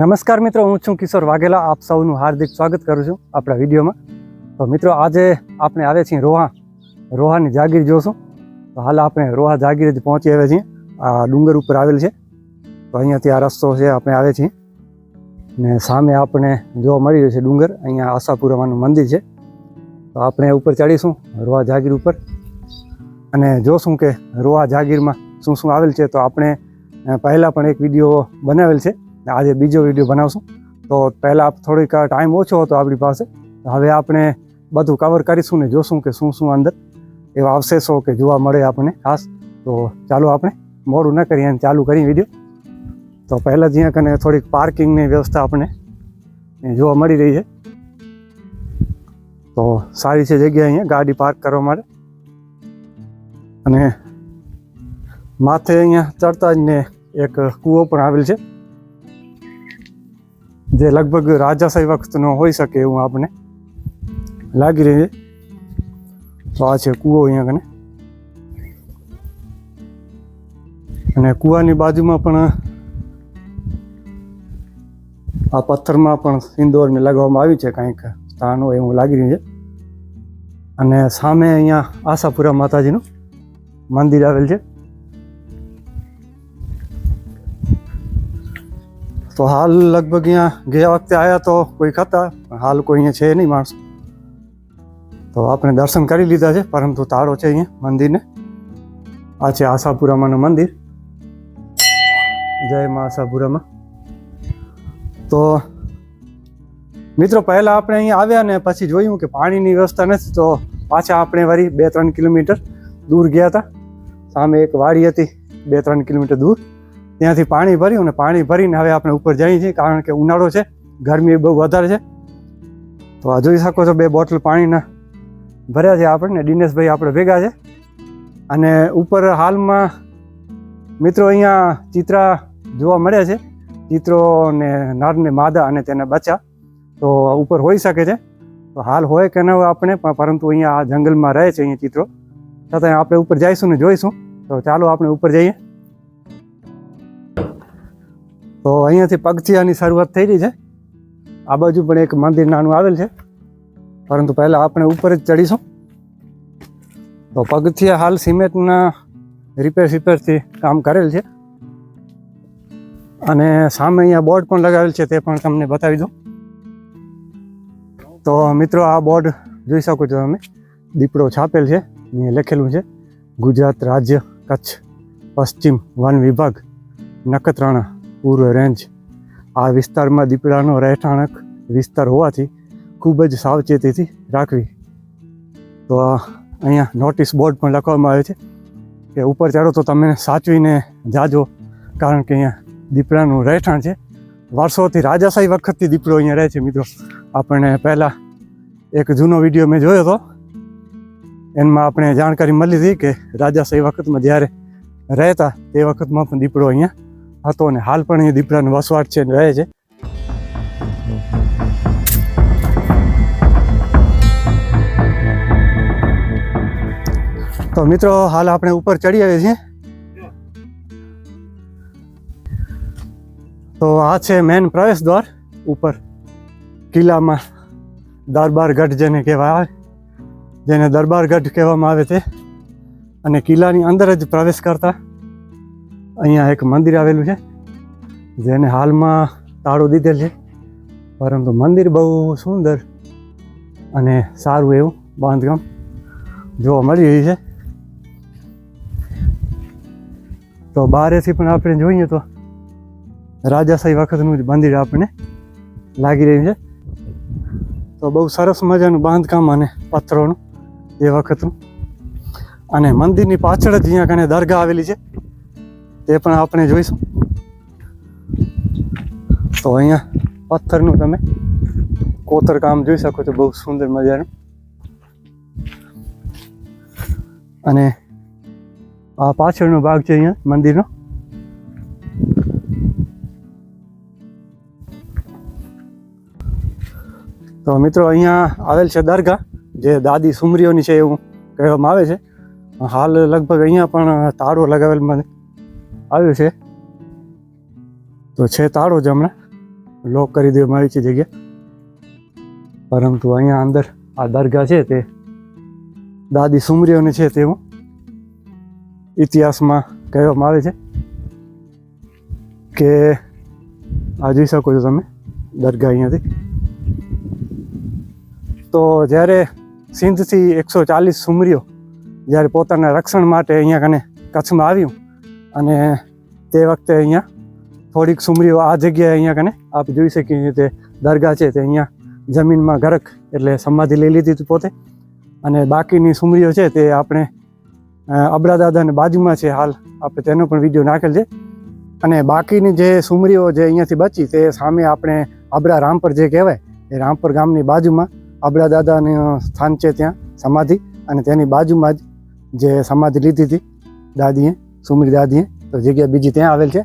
નમસ્કાર મિત્રો, હું છું કિશોર વાઘેલા. આપ સૌનું હાર્દિક સ્વાગત કરું છું આપણા વિડીયોમાં. તો મિત્રો, આજે આપણે આવ્યા છીએ રોહા. રોહાની જાગીર જોશું. તો હાલ આપણે રોહા જાગીર જ પહોંચી આવ્યા છીએ. આ ડુંગર ઉપર આવેલ છે. તો અહીંયાથી આ રસ્તો છે, આપણે આવે છીએ. ને સામે આપણે જોવા મળી રહ્યું છે ડુંગર. અહીંયા આશાપુરામાનું મંદિર છે. તો આપણે ઉપર ચડીશું, રોહા જાગીર ઉપર. અને જોશું કે રોહા જાગીરમાં શું શું આવેલ છે. તો આપણે પહેલાં પણ એક વીડિયો બનાવેલ છે. આજે બીજો વીડિયો બનાવશું. તો પહેલાં થોડીક ટાઈમ ઓછો હતો આપણી પાસે. હવે આપણે બધું કવર કરીશું ને જોશું કે શું શું અંદર એવા અવશેષો કે જોવા મળે આપણને ખાસ. તો ચાલો આપણે મોડું ન કરીએ અને ચાલુ કરીએ વીડિયો. તો પહેલાં જ્યાં કને થોડીક પાર્કિંગની વ્યવસ્થા આપણને જોવા મળી રહી છે. તો સારી છે જગ્યા અહીંયા, ગાડી પાર્ક કરવા માટે. અને માથે અહીંયા ચડતા જ ને એક કૂવો પણ આવેલ છે. જે લગભગ રાજાશાહી વખતનો હોઈ શકે એવું આપણને લાગી રહ્યું છે. તો આ છે કૂવો અહીંયા કને. અને કૂવાની બાજુમાં પણ આ પથ્થરમાં પણ સિંદોરને લગાવવામાં આવ્યું છે કંઈક સ્થાન હોય એવું લાગી રહ્યું છે. અને સામે અહીંયા આશાપુરા માતાજીનું મંદિર આવેલ છે. તો હાલ લગભગ અહીંયા ગયા વખતે આવ્યા તો કોઈ હતા હાલ કોઈ અહીંયા છે નહીં માણસ. તો આપણે દર્શન કરી લીધા છે, પરંતુ તાળો છે અહીંયા મંદિરને. આ છે આશાપુરામાનું મંદિર. જય મા આશાપુરામાં. તો મિત્રો, પહેલાં આપણે અહીંયા આવ્યા ને પછી જોયું કે પાણીની વ્યવસ્થા નથી, તો પાછા આપણે વળી બે ત્રણ કિલોમીટર દૂર ગયા હતા. સામે એક વાડી હતી, બે ત્રણ કિલોમીટર દૂર. ત્યાંથી પાણી ભર્યું અને પાણી ભરીને હવે આપણે ઉપર જઈએ છીએ, કારણ કે ઉનાળો છે, ગરમી બહુ વધારે છે. તો આ જોઈ શકો છો બે બોટલ પાણીના ભર્યા છે આપણને દિનેશભાઈ આપણે ભેગા છે. અને ઉપર હાલમાં મિત્રો અહીંયા ચિત્રા જોવા મળ્યા છે. ચિત્રો ને નરને માદા અને તેના બચ્ચા. તો ઉપર હોઈ શકે છે. તો હાલ હોય કે ન હોય આપણે, પણ પરંતુ અહીંયા આ જંગલમાં રહે છે અહીંયા ચિત્રો. છતાં આપણે ઉપર જઈશું ને જોઈશું. તો ચાલો આપણે ઉપર જઈએ. તો અહીંયાથી પગથિયાની શરૂઆત થઈ રહી છે. આ બાજુ પણ એક મંદિર નાનું આવેલ છે. પરંતુ પહેલાં આપણે ઉપર જ ચડીશું. તો પગથિયા હાલ સિમેન્ટના રિપેર સિપેરથી કામ કરેલ છે. અને સામે અહીંયા બોર્ડ પણ લગાવેલ છે, તે પણ તમને બતાવી દઉં. તો મિત્રો આ બોર્ડ જોઈ શકો છો તમે. દીપડો છાપેલ છે, અહીંયા લખેલું છે. ગુજરાત રાજ્ય કચ્છ, પશ્ચિમ વન વિભાગ, નખત્રાણા. પૂર્વ રેન્જ. આ વિસ્તારમાં દીપડાનો રહેઠાણક વિસ્તાર હોવાથી ખૂબ જ સાવચેતીથી રાખવી. તો અહીંયા નોટિસ બોર્ડ પણ લખવામાં આવે છે કે ઉપર ચડો તો તમે સાચવીને જાજો, કારણ કે અહીંયા દીપડાનું રહેઠાણ છે. વર્ષોથી રાજાશાહી વખતથી દીપડો અહીંયા રહે છે મિત્રો. આપણને પહેલાં એક જૂનો વીડિયો મેં જોયો હતો. એમાં આપણે જાણકારી મળી હતી કે રાજાશાહી વખતમાં જ્યારે રહેતા તે વખતમાં પણ દીપડો અહીંયા હતો અને હાલ પણ અહીંયા દીપડાનો વસવાટ છે રહે છે. તો મિત્રો, હાલ આપણે ઉપર ચડી આવીએ છીએ. તો આ છે મેન પ્રવેશ દ્વાર, ઉપર કિલ્લામાં દરબારગઢ જેને કહેવાય, જેને જેને દરબારગઢ કહેવામાં આવે છે. અને કિલ્લાની અંદર જ પ્રવેશ કરતા અહીંયા એક મંદિર આવેલું છે, જેને હાલમાં તાળું દીધેલ છે. પરંતુ મંદિર બહુ સુંદર અને સારું એવું બાંધકામ જોવા મળી રહ્યું છે. તો બહારેથી પણ આપણે જોઈએ તો રાજાશાહી વખતનું જ મંદિર આપણને લાગી રહ્યું છે. તો બહુ સરસ મજાનું બાંધકામ અને પથ્થરોનું એ વખતનું. અને મંદિરની પાછળ જ અહીંયા કને દરગાહ આવેલી છે. તે પણ આપણે જોઈશું. તો અહીંયા પથ્થરનું તમે કોતર કામ જોઈ શકો છો, બહુ સુંદર મજાનું. અને આ પાછળનો ભાગ છે અહીંયા મંદિરનો. તો મિત્રો અહીંયા આવેલ છે દરગાહ, જે દાદી સુમરીઓની છે એવું કહેવામાં આવે છે. હાલ લગભગ અહીંયા પણ તાળો લગાવેલ મને આવ્યો છે. તો છે તાળો જ હમણાં. લોક કરી દેવામાં આવી છે જગ્યા. પરંતુ અહીંયા અંદર આ દરગાહ છે તે. દાદી સુમરીઓની છે તેવું ઇતિહાસમાં કહેવામાં આવે છે કે આ જોઈ શકો છો તમે દરગાહ અહીંયાથી. તો જ્યારે સિંધથી એકસો ચાલીસ સુમરીઓ જ્યારે પોતાના રક્ષણ માટે અહીંયા કને કચ્છમાં આવ્યું અને તે વખતે અહીંયા થોડીક સુમરીઓ આ જગ્યાએ અહીંયા કને આપ જોઈ શકીએ તે દરગાહ છે તે અહીંયા જમીનમાં ગરક એટલે સમાધિ લઈ લીધી હતી પોતે. અને બાકીની સુમરીઓ છે તે આપણે અબરા દાદાની બાજુમાં છે હાલ. આપણે તેનો પણ વીડિયો નાખેલ છે. અને બાકીની જે સુમરીઓ જે અહીંયાથી બચી તે સામે આપણે અબડા રામપર જે કહેવાય એ રામપર ગામની બાજુમાં અબડા દાદાનું સ્થાન છે ત્યાં સમાધિ. અને તેની બાજુમાં જ જે સમાધિ લીધી હતી દાદીએ. સુમરી દાદીએ તો જગ્યા બીજી ત્યાં આવેલ છે.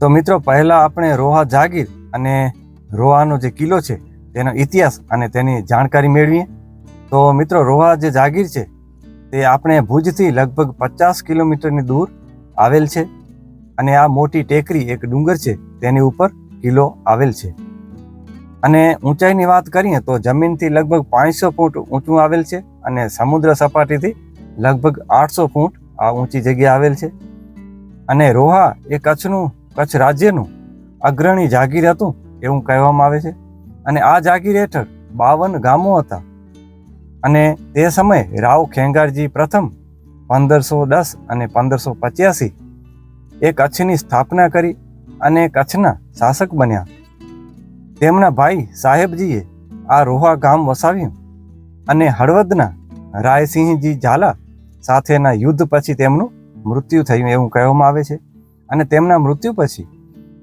તો મિત્રો, પહેલા આપણે રોહા જાગીર અને રોહાનો જે કિલ્લો છે, તેનો ઇતિહાસ અને તેની જાણકારી મેળવીએ. તો મિત્રો, રોહા જે જાગીર છે, તે આપણે ભુજથી લગભગ પચાસ કિલોમીટરની દૂર આવેલ છે અને આ મોટી ટેકરી એક ડુંગર છે, તેની ઉપર કિલ્લો આવેલ છે. અને ઊંચાઈની વાત કરીએ તો જમીનથી લગભગ પાંચસો ફૂટ ઊંચું આવેલ છે અને સમુદ્ર સપાટીથી લગભગ આઠસો ફૂટ આ ઊંચી જગ્યા આવેલ છે. અને રોહા એ કચ્છનું, કચ્છ રાજ્યનું અગ્રણી જાગીર હતું એવું કહેવામાં આવે છે. અને આ જાગીર હેઠળ બાવન ગામો હતા. અને તે સમયે રાવ ખેંગારજી પ્રથમ પંદરસો દસ અને પંદરસો પચ્યાસી એ કચ્છની સ્થાપના કરી અને કચ્છના શાસક બન્યા. તેમના ભાઈ સાહેબજીએ આ રોહા ગામ વસાવ્યું અને હળવદના રાયસિંહજી ઝાલા સાથેના યુદ્ધ પછી તેમનું મૃત્યુ થયું એવું કહેવામાં આવે છે. અને તેમના મૃત્યુ પછી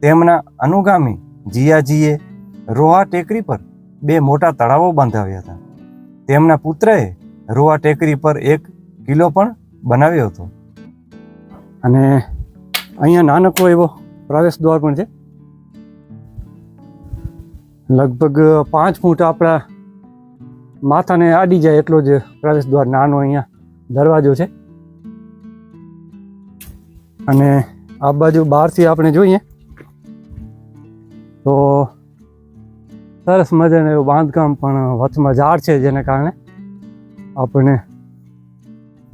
તેમના અનુગામી જીયાજીએ રોહા ટેકરી પર બે મોટા તળાવો બાંધાવ્યા હતા. તેમના પુત્રએ રોહા ટેકરી પર એક કિલ્લો પણ બનાવ્યો હતો. અને અહીંયા નાનકો એવો પ્રવેશ દ્વાર પણ છે. લગભગ પાંચ ફૂટ આપણા માથાને આડી જાય એટલો જ પ્રવેશ દ્વાર નાનો અહીંયા દરવાજો છે. અને આ બાજુ બહારથી આપણે જોઈએ તો સરસ મજાનું એવું બાંધકામ પણ વચમાં ઝાડ છે જેને કારણે આપણને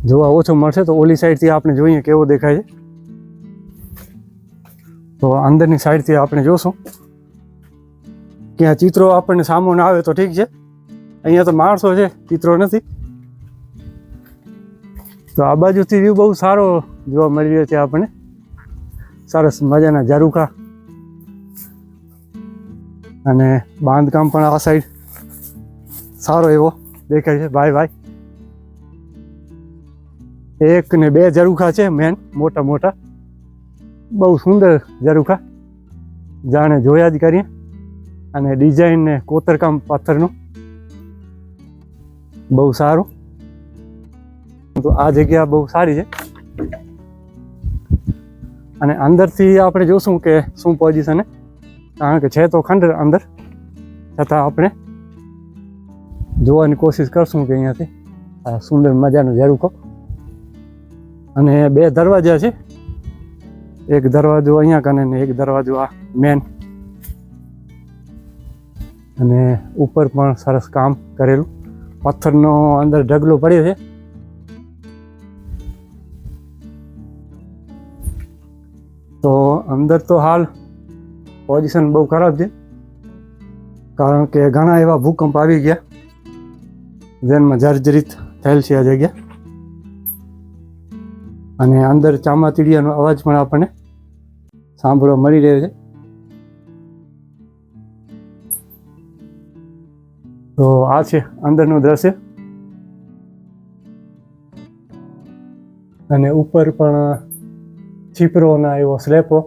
જોવા ઓછું મળશે. તો ઓલી સાઈડથી આપણે જોઈએ કેવો દેખાય છે. તો અંદરની સાઈડથી આપણે જોશું. ક્યાં ચિત્રો આપણને સામો ના આવે તો ઠીક છે. અહીંયા તો માણસો છે, ચિત્રો નથી. તો આ બાજુથી વ્યૂ બહુ સારો જોવા મળી રહ્યો છે આપણને. સરસ મજાના ઝારૂખા અને બાંધકામ પણ આ સાઈડ સારો એવો દેખાય છે. ભાઈ ભાઈ. એક ને બે ઝરૂખા છે મેન મોટા મોટા. બહુ સુંદર ઝરૂખા જાણે જોયા જ કરીએ. અને ડિઝાઇન ને કોતરકામ પથ્થરનું બહુ સારું. તો આ જગ્યા બહુ સારી છે. અને અંદરથી આપણે જોશું કે શું પોઝિશન કારણ કે છે તો ખંડ અંદર. છતાં આપણે જોવાની કોશિશ કરશું કે અહીંયાથી આ સુંદર મજાનો ઝરૂખો અને બે દરવાજા છે. એક દરવાજો અહીંયા કને ને એક દરવાજો આ મેન અને ઉપર પણ સરસ કામ કરેલું. પથ્થરનો અંદર ઢગલો પડ્યો છે. તો અંદર તો હાલ પોઝિશન બહુ ખરાબ છે. કારણ કે ઘણા એવા ભૂકંપ આવી ગયા. જેમાં જર્જરિત થયેલ છે આ જગ્યા. અને અંદર ચામાચીડિયાનો અવાજ પણ આપણને સાંભળવા મળી રહ્યો છે. તો આ છે અંદરનું દ્રશ્ય. અને ઉપર પણ છીપરોના એવો સ્લેપો.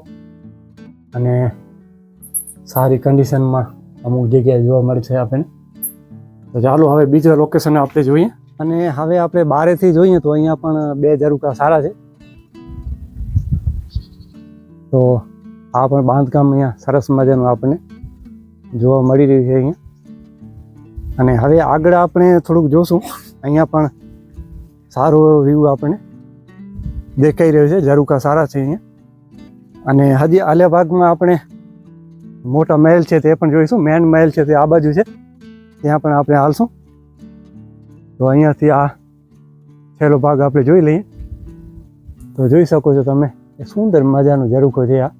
અને સારી કન્ડિશનમાં અમુક જગ્યાએ જોવા મળે છે આપણને. તો ચાલો હવે બીજા લોકેશન આપણે જોઈએ. અને હવે આપણે બારેથી જોઈએ તો અહીંયા પણ બે ઝરૂકા સારા છે. તો આ પણ બાંધકામ અહીંયા સરસ મજાનું આપણને જોવા મળી રહ્યું છે અહીંયા. અને હવે આગળ આપણે થોડુંક જોશું. અહીંયા પણ સારો વ્યૂ આપણને. દેખાઈ રહ્યું છે. ઝરૂકા સારા છે અહીંયા. અને હજી આલિયા ભાગમાં આપણે મોટા મહેલ છે તે પણ જોઈશું. મેન મહેલ છે તે આ બાજુ છે. ત્યાં પણ આપણે હાલશું. તો અહીંયાથી આ છેલ્લો ભાગ આપણે જોઈ લઈએ. તો જોઈ શકો છો તમે એ સુંદર મજાનું ઝરૂકો છે આ.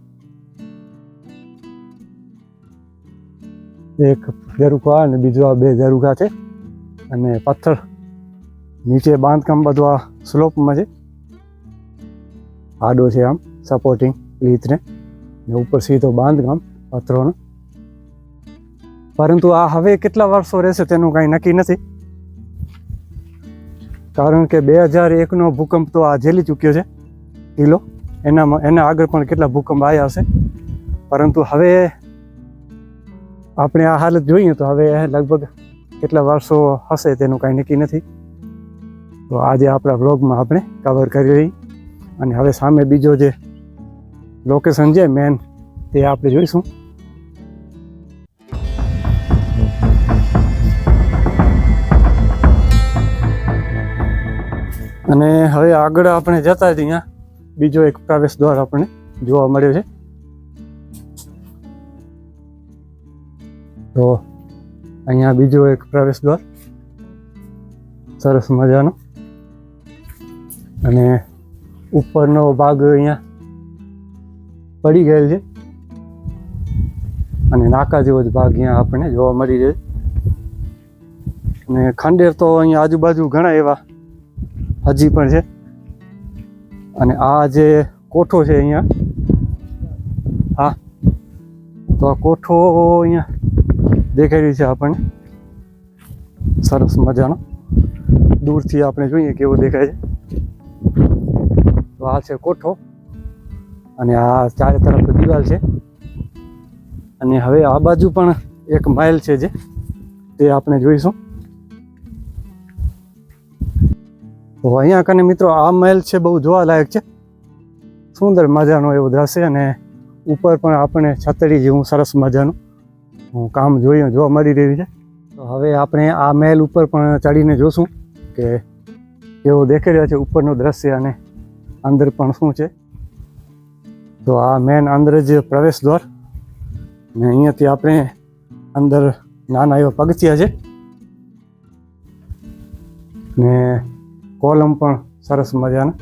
એક ઝરૂખો આ અને બીજો આ બે ઝરૂકા છે. અને પથ્થર નીચે બાંધકામ બધું આ સ્લોપમાં છે. આડો છે આમ સપોર્ટિંગ લીથને ને ઉપર સીધો બાંધકામ પથ્થરોનો. પરંતુ આ હવે કેટલા વર્ષો રહેશે તેનું કાંઈ નક્કી નથી. કારણ કે બે હજાર એકનો ભૂકંપ તો આ ઝેલી ચૂક્યો છે કિલ્લો એનામાં, એના આગળ પણ કેટલા ભૂકંપ આવ્યા હશે. પરંતુ હવે આપણે આ હાલત જોઈએ તો હવે લગભગ કેટલા વર્ષો હશે તેનું કાંઈ નક્કી નથી. તો આજે આપણા વ્લોગમાં આપણે કવર કરી રહી. અને હવે સામે બીજો જે લોકેશન છે મેન તે આપણે જોઈશું. અને હવે આગળ આપણે જતા જ અહીંયા. બીજો એક પ્રવેશ દ્વાર આપણને જોવા મળ્યો છે. તો અહીંયા બીજો એક પ્રવેશ દ્વાર. સરસ મજાનો. અને ઉપરનો ભાગ અહીંયા પડી ગયેલ છે. અને નાકા જેવો જ ભાગ અહીંયા આપણને જોવા મળી રહે અને ખંડેર તો અહીંયા આજુબાજુ ઘણા એવા હજી પણ છે. અને આ જે કોઠો છે અહીંયા, હા, તો આ કોઠો અહીંયા દેખાઈ રહ્યું છે આપણને. સરસ મજાનો. દૂરથી આપણે જોઈએ કેવો દેખાય છે. તો આ છે કોઠો. અને આ ચારે તરફ દિવાલ છે. અને હવે આ બાજુ પણ એક માઇલ છે જે, તે આપણે જોઈશું. તો અહીંયા કને મિત્રો, આ મહેલ છે બહુ જોવાલાયક છે. સુંદર મજાનો એવો દ્રશ્ય અને ઉપર પણ આપણે છતડી જેવું સરસ મજાનું કામ જોઈએ જોવા મળી રહ્યું છે. તો હવે આપણે આ મહેલ ઉપર પણ ચડીને જોશું કે કેવો દેખાઈ રહ્યો છે ઉપરનું દ્રશ્ય અને અંદર પણ શું છે? તો આ મેન અંદર જ પ્રવેશ દ્વાર. ને અહીંયાથી આપણે અંદર નાના એવા પગથિયા છે. ને કોલમ પણ સરસ મજાના.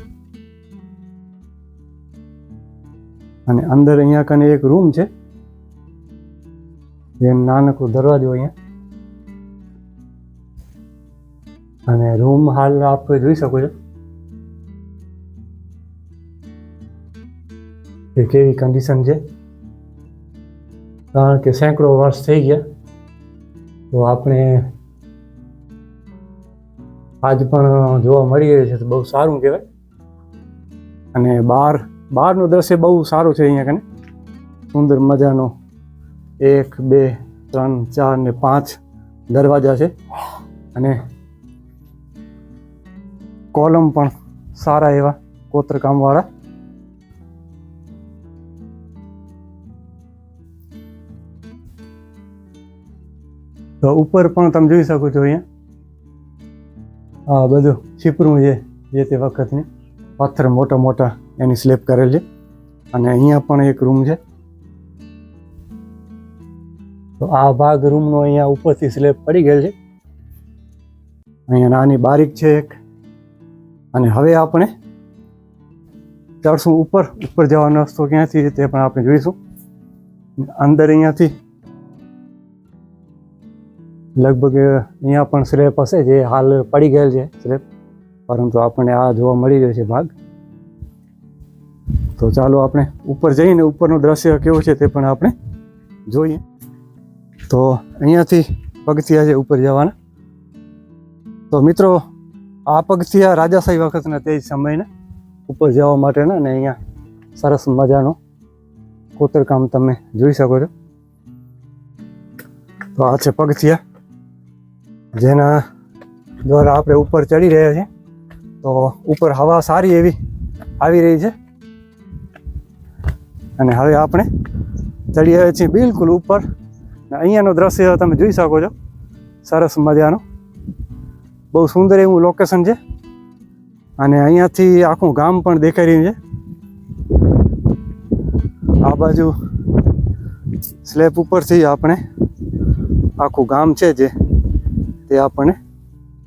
અને અંદર અહીંયા કને એક રૂમ છે. જેમ નાનકડો દરવાજો અહીંયા. અને રૂમ હાલ આપ જોઈ શકો છો. કે કેવી કન્ડિશન છે? કારણ કે સેંકડો વર્ષ થઈ ગયા. તો આપણે આજ પણ જોવા મળી રહ્યું છે તો બહુ સારું કહેવાય. અને બહાર બહારનું દ્રશ્ય બહુ સારું છે અહીંયા કને. સુંદર મજાનો એક, બે, ત્રણ, ચાર ને પાંચ દરવાજા છે. અને કોલમ પણ સારા એવા કોતરકામવાળા તો ઉપર પણ તમે જોઈ શકો છો અહીંયા. આ બધું છીપરું છે, જે તે વખતની. પથ્થર મોટા મોટા એની સ્લેબ કરેલ અને અહીંયા પણ એક રૂમ છે. તો આ ભાગ રૂમનો અહીંયા ઉપરથી સ્લેબ પડી ગયેલ છે. અહીંયા નાની બારીક છે એક. અને હવે આપણે ચડશું ઉપર. ઉપર જવાનો રસ્તો ક્યાંથી તે પણ આપણે જોઈશું. અંદર અહીંયાથી લગભગ અહીંયા પણ સ્લેબ હશે જે હાલ પડી ગયેલ છે સ્લેબ પરંતુ આપણને આ જોવા મળી રહ્યો છે ભાગ. તો ચાલો આપણે ઉપર જઈને ઉપરનું દ્રશ્ય કેવું છે તે પણ આપણે જોઈએ. તો અહીંયાથી પગથિયા છે ઉપર જવાના. તો મિત્રો, આ પગથિયા રાજાશાહી વખતના તે જ સમયના ઉપર જવા માટેના અને અહીંયા સરસ મજાનો કોતરકામ તમે જોઈ શકો છો. તો આ છે પગથિયા. જેના દ્વારા આપણે ઉપર ચડી રહ્યા છીએ. તો ઉપર હવા સારી એવી આવી રહી છે. અને હવે આપણે ચડી રહ્યા છીએ બિલકુલ ઉપર. અહીંયાનું દ્રશ્ય તમે જોઈ શકો છો. સરસ મજાનું. બહુ સુંદર એવું લોકેશન છે. અને અહીંયાથી આખું ગામ પણ દેખાઈ રહ્યું છે. આ બાજુ સ્લેબ ઉપરથી આપણે આખું ગામ છે જે તે આપણને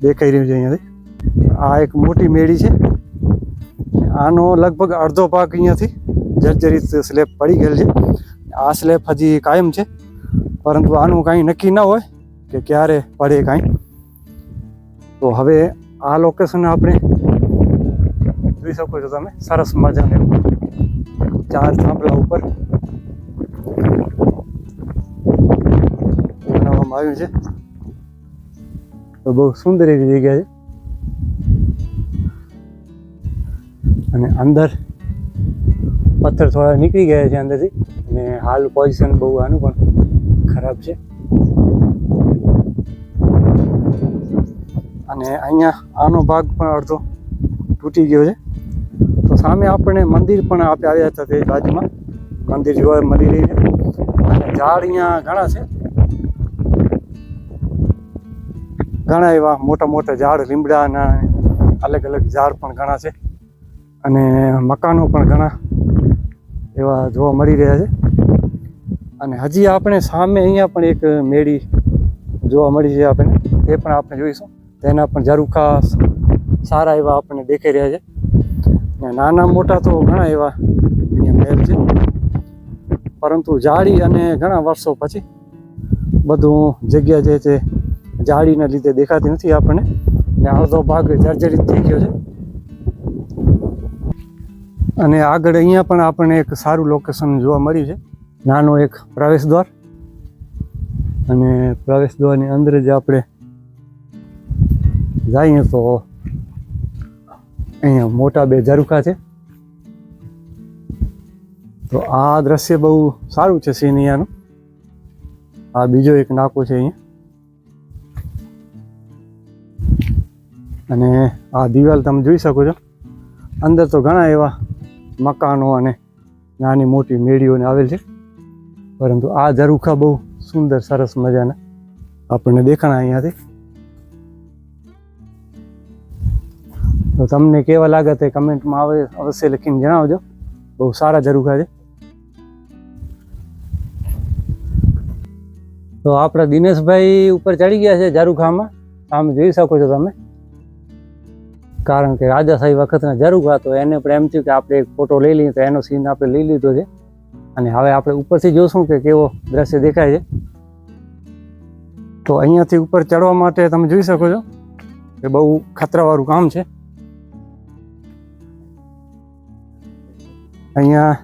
દેખાઈ રહ્યું છે અહીંયાથી. આ એક મોટી મેળી છે. આનો લગભગ અડધો ભાગ અહીંયાથી જર્જરિત સ્લેબ પડી ગયેલ છે. આ સ્લેબ હજી કાયમ છે, પરંતુ આનું કાંઈ નક્કી ન હોય કે ક્યારે પડે કાંઈ. તો હવે આ લોકેશન આપણે જોઈ શકો છો તમે, સરસ મજાને ચાર થાંભલા ઉપર બનાવવામાં આવ્યું છે. તો બહુ સુંદર એવી જગ્યા છે. અને અંદર પથ્થર થોડા નીકળી ગયા છે અંદરથી. અને હાલ પોઝિશન બહુ આનું પણ ખરાબ છે. અને અહીંયા આનો ભાગ પણ અડધો તૂટી ગયો છે. તો સામે આપણે મંદિર પણ આપણે આવ્યા હતા તે બાજુમાં. મંદિર જોવા મળી રહી છે. અને ઝાડ અહીંયા ઘણા છે. ઘણા એવા મોટા મોટા ઝાડ લીમડાના અલગ અલગ ઝાડ પણ ઘણા છે. અને મકાનો પણ ઘણા એવા જોવા મળી રહ્યા છે. અને હજી આપણે સામે અહીંયા પણ એક મેળી જોવા મળી છે આપણને. તે પણ આપણે જોઈશું. તેના પણ ઝરૂખા સારા એવા આપણને દેખાઈ રહ્યા છે. ને નાના મોટા તો ઘણા એવા અહીંયા મહેલ છે. પરંતુ જાળી અને ઘણા વર્ષો પછી બધું જગ્યા જે છે જાળીના લીધે દેખાતી નથી આપણને. ને અડધો ભાગ જર્જરિત થઈ ગયો છે. અને આગળ અહીંયા પણ આપણને એક સારું લોકેશન જોવા મળ્યું છે. નાનો એક પ્રવેશ દ્વાર. અને પ્રવેશ દ્વારની અંદર જ આપણે જઈએ તો અહીંયા મોટા બે ઝરૂખા છે. તો આ દ્રશ્ય બહુ સારું છે, સિનિયાનું. આ બીજો એક નાકો છે અહીંયા. અને આ દિવાલ તમે જોઈ શકો છો. અંદર તો ઘણા એવા મકાનો અને નાની મોટી મેળીઓને આવેલ છે. પરંતુ આ ઝરૂખા બહુ સુંદર, સરસ મજાના આપણને દેખાણા અહીંયાથી. તો તમને કેવા લાગે તે કમેન્ટમાં આવે અવશ્ય લખીને જણાવજો. બહુ સારા ઝરૂખા છે. તો આપણા દિનેશભાઈ ઉપર ચડી ગયા છે ઝારુખામાં. આમ જોઈ શકો છો તમે. કારણ કે રાજાશાહી વખતના ઝરૂખા તો એને પણ એમ થયું કે આપણે એક ફોટો લઈ લઈએ, તો એનો સીન આપણે લઈ લીધો છે. અને હવે આપણે ઉપરથી જોશું કે કેવો દ્રશ્ય દેખાય છે. તો અહીંયાથી ઉપર ચડવા માટે તમે જોઈ શકો છો કે બહુ ખતરાવાળું કામ છે. અહીંયા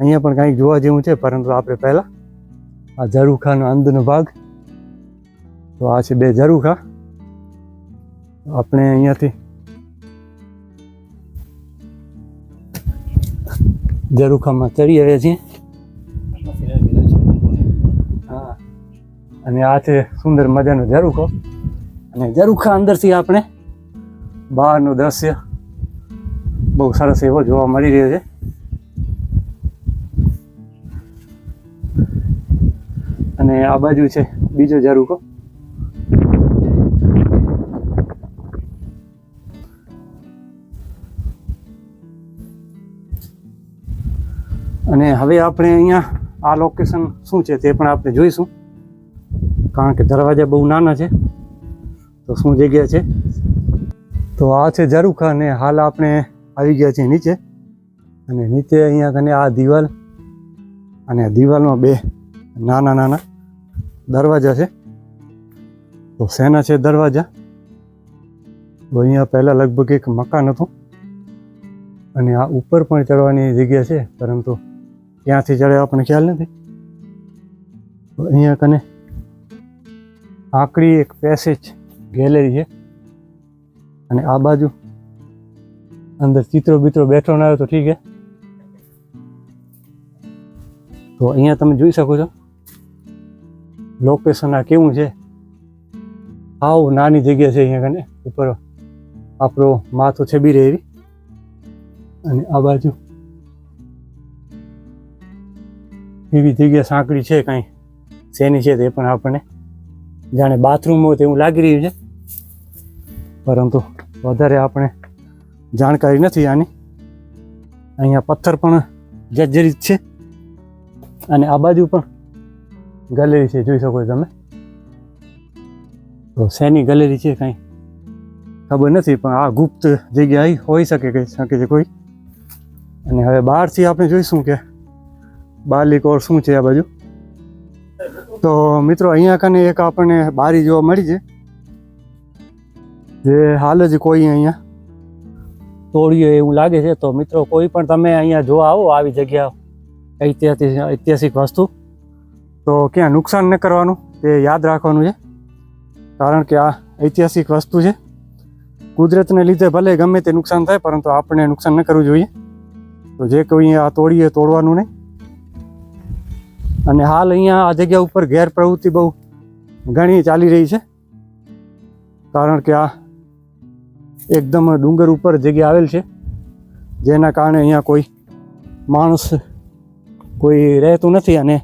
અહીંયા પણ કંઈક જોવા જેવું છે, પરંતુ આપણે પહેલાં આ ઝરૂખાનો અંદરનો ભાગ. તો આ છે બે ઝરૂખા. આપણે અહીંયાથી ઝરૂખામાં ચડી આવ્યા છીએ હા. અને આ છે સુંદર મજાનો ઝરૂખો અને ઝરૂખા અંદરથી આપણે બહારનું દ્રશ્ય બહુ સરસ એવો જોવા મળી રહ્યો છે. અને આ બાજુ છે, બીજો ઝરૂખો અને હવે આપણે અહીંયા આ લોકેશન શું છે તે પણ આપણે જોઈશું. કારણ કે દરવાજા બહુ નાના છે. તો શું જગ્યા છે? તો આ છે ઝરૂખા અને હાલ આપણે આવી ગયા છીએ નીચે. અને નીચે અહીંયા કને આ દિવાલ અને આ દિવાલમાં બે નાના નાના દરવાજા છે. તો શેના છે દરવાજા? તો અહીંયા પહેલાં લગભગ એક મકાન હતું. અને આ ઉપર પણ ચડવાની જગ્યા છે, પરંતુ ક્યાંથી ચડે આપણને ખ્યાલ નથી. અહીંયા કને આકડી એક પેસેજ ગેલેરી છે. અને આ બાજુ અંદર ચિત્રો બિત્રો બેઠો ના આવ્યો તો ઠીક છે. તો અહીંયા તમે જોઈ શકો છો. લોકેશન આ કેવું છે? આવ નાની જગ્યા છે અહીંયા કને. ઉપર આપણો માથું છબી રહે એવી અને આ બાજુ એવી જગ્યા સાંકડી છે કાંઈ? શેની છે તે પણ આપણને જાણે બાથરૂમ હોય તેવું લાગી રહ્યું છે. પરંતુ વધારે આપણે જાણકારી નથી આની. અહીંયા પથ્થર પણ જર્જરિત છે. અને આ બાજુ પણ ગેલેરી છે, જોઈ શકો તમે. તો શેની ગેલેરી છે કાંઈ ખબર નથી, પણ આ ગુપ્ત જગ્યા હોઈ શકે કે શકે છે કોઈ. અને હવે બહારથી આપણે જોઈશું કે બારલી કોર શું છે આ બાજુ? તો મિત્રો, અહીંયા કને એક આપણને બારી જોવા મળી છે. જે હાલ જ કોઈ અહીંયા તોડ્યું એવું લાગે છે. તો મિત્રો, કોઈ પણ તમે અહીંયા જોવા આવો આવી જગ્યા ઐતિહાસિક ઐતિહાસિક વસ્તુ. તો ક્યાં નુકસાન ન કરવાનું તે યાદ રાખવાનું છે. કારણ કે આ ઐતિહાસિક વસ્તુ છે. કુદરતને લીધે ભલે ગમે તે નુકસાન થાય, પરંતુ આપણે નુકસાન ન કરવું જોઈએ. તો જે કોઈ આ તોડીએ, તોડવાનું નહીં. અને હાલ અહીંયા આ જગ્યા ઉપર ગેરપ્રવૃત્તિ બહુ ઘણી ચાલી રહી છે. કારણ કે આ એકદમ ડુંગર ઉપર જગ્યા આવેલ છે. જેના કારણે અહીંયા કોઈ માણસ કોઈ રહેતું નથી અને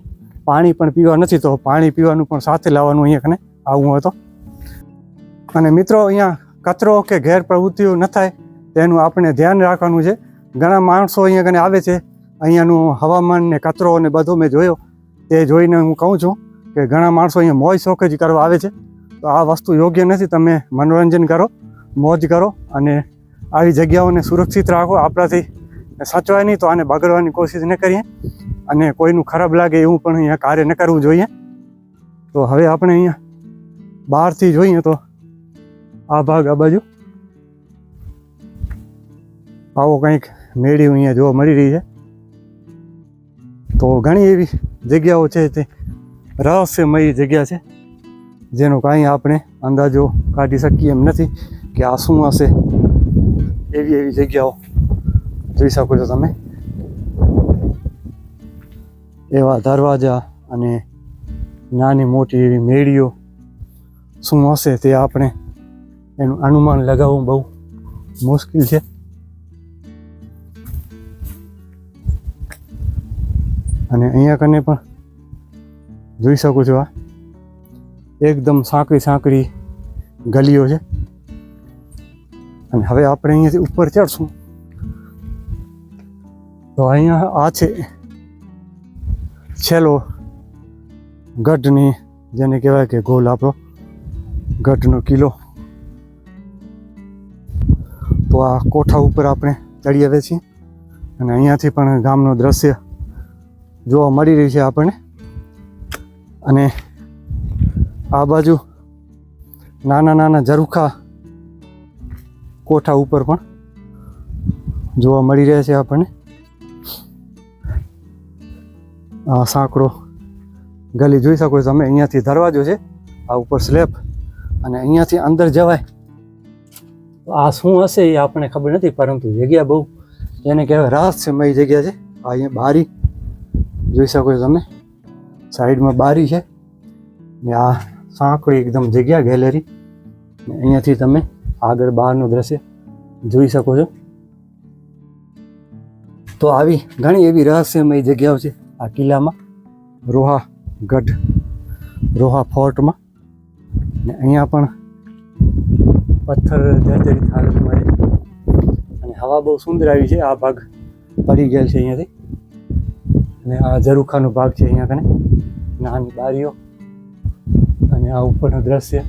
પાણી પણ પીવા નથી. તો પાણી પીવાનું પણ સાથે લાવવાનું અહીંયા કને આવવું હતો. અને મિત્રો અહીંયા કચરો કે ગેરપ્રવૃત્તિઓ ન થાય તેનું આપણે ધ્યાન રાખવાનું છે. ઘણા માણસો અહીંયા કને આવે છે. અહીંયાનું હવામાન ને કચરો ને બધું મેં જોયો. તે જોઈને હું કહું છું કે ઘણા માણસો અહીંયા મોજ શોખ જ કરવા આવે છે. તો આ વસ્તુ યોગ્ય નથી, તમે મનોરંજન કરો, મોજ કરો અને આવી જગ્યાઓને સુરક્ષિત રાખો. આપણાથી સાચવાય નહીં તો આને બગડવાની કોશિશ ન કરીએ અને કોઈનું ખરાબ લાગે એવું પણ અહીંયા કાર્ય ન કરવું જોઈએ. તો હવે આપણે અહીંયા બહારથી જોઈએ તો આ ભાગ આ બાજુ. આવો કંઈક મેળી અહીંયા જોવા મળી રહી છે. તો ઘણી એવી જગ્યાઓ છે તે રહસ્યમય જગ્યા છે, જેનો કાંઈ આપણે અંદાજો કાઢી શકીએ એમ નથી કે આ શું હશે. એવી એવી જગ્યાઓ જોઈ શકો છો તમે. એવા દરવાજા અને નાની મોટી એવી મેળીઓ શું હશે તે આપણે એનું અનુમાન લગાવવું બહુ મુશ્કેલ છે. અને અહીંયા કને પણ જોઈ શકો છો આ. એકદમ સાંકડી સાંકડી ગલીઓ છે. અને હવે આપણે અહીંયાથી ઉપર ચડશું. તો અહીંયા આ છે છેલ્લો ગઢની, જેને કહેવાય કે ગોલ આપણો, ગઢનો કિલ્લો. તો આ કોઠા ઉપર આપણે ચડી આવે છીએ. અને અહીંયાથી પણ ગામનું દ્રશ્ય જોવા મળી રહી છે આપણને. અને આ બાજુ નાના નાના ઝરૂખા કોઠા ઉપર પણ જોવા મળી રહ્યા છે આપણને. આ સાંકડો ગલી જોઈ શકો તમે, અહીંયાથી દરવાજો છે, આ ઉપર સ્લેબ અને અહીંયાથી અંદર જવાય. આ શું હશે એ આપણને ખબર નથી, પરંતુ જગ્યા બહુ એને કહેવાય રહસ્યમય જગ્યા છે. આ અહીંયા બારી જોઈ શકો છો તમે. સાઈડમાં બારી છે. ને આ સાંકડી એકદમ જગ્યા ગેલેરી. અહીંયાથી તમે આગળ બહારનું દ્રશ્ય જોઈ શકો છો. તો આવી ઘણી એવી રહસ્યમય જગ્યાઓ છે આ કિલ્લામાં. રોહા ગઢ, રોહા ફોર્ટમાં. ને અહીંયા પણ પથ્થર જર્જરિત અને હવા બહુ સુંદર આવી છે. આ ભાગ પડી ગયેલ છે અહીંયાથી. અને આ ઝરૂખાનો ભાગ છે અહીંયા કને, નાની બારીઓ અને આ ઉપરનું દ્રશ્ય.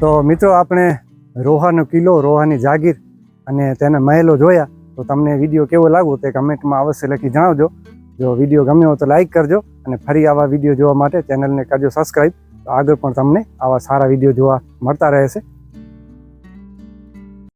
તો મિત્રો, આપણે રોહાનો કિલ્લો, રોહાની જાગીર અને તેના મહેલો જોયા. તો તમને વીડિયો કેવો લાગ્યો તે કમેન્ટમાં અવશ્ય લખી જણાવજો. જો વીડિયો ગમ્યો તો લાઈક કરજો અને ફરી આવા વીડિયો જોવા માટે ચેનલને કરજો સબસ્ક્રાઈબ આગળ પણ તમને આવા સારા વીડિયો જોવા મળતા રહેશે.